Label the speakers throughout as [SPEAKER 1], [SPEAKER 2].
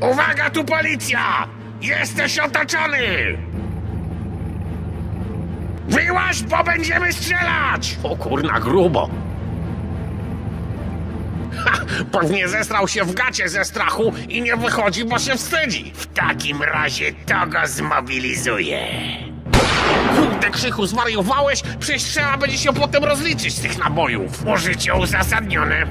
[SPEAKER 1] Uwaga tu policja! Jesteś otoczony! Wyłaź, bo będziemy strzelać! O kurna, grubo. Ha, pewnie zesrał się w gacie ze strachu i nie wychodzi, bo się wstydzi. W takim razie to go zmobilizuje. Kurde, Krzychu, zwariowałeś? Przecież trzeba będzie się potem rozliczyć z tych nabojów. Użycie uzasadnione.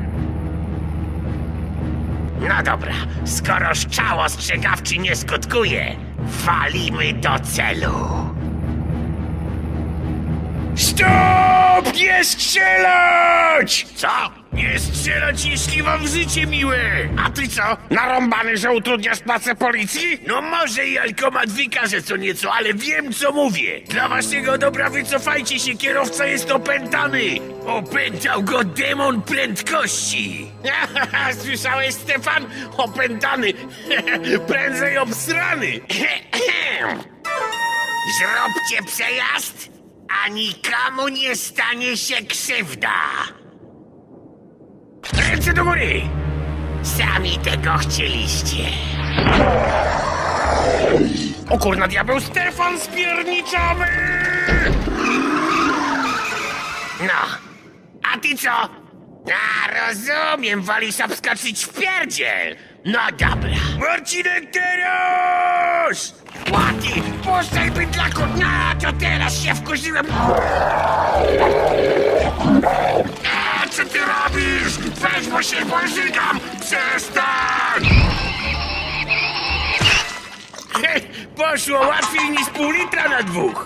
[SPEAKER 1] No dobra, skoro szczał ostrzegawczy nie skutkuje, walimy do celu. Stop! Nie strzelać! Co? Nie strzelać, jeśli wam życie miłe! A ty co? Narąbany, że utrudniasz pracę policji? No może i alkomat wykaże co nieco, ale wiem co mówię. Dla waszego dobra wycofajcie się, kierowca jest opętany! Opętał go demon prędkości! Słyszałeś, Stefan? Opętany! Prędzej obsrany! Zróbcie przejazd, a nikomu nie stanie się krzywda. Ręce do góry! Sami tego chcieliście. O kurna diabeł, Stefan spierniczowy! No, a ty co? A, rozumiem, wolisz obskoczyć w pierdziel. No dobra. Marcinek, teraz! Łaty, puszczaj bydlaku! No, to teraz się wkurzyłem. Co ty robisz? Weź, bo się pożygam! Przestań! Hej, poszło łatwiej niż pół litra na dwóch.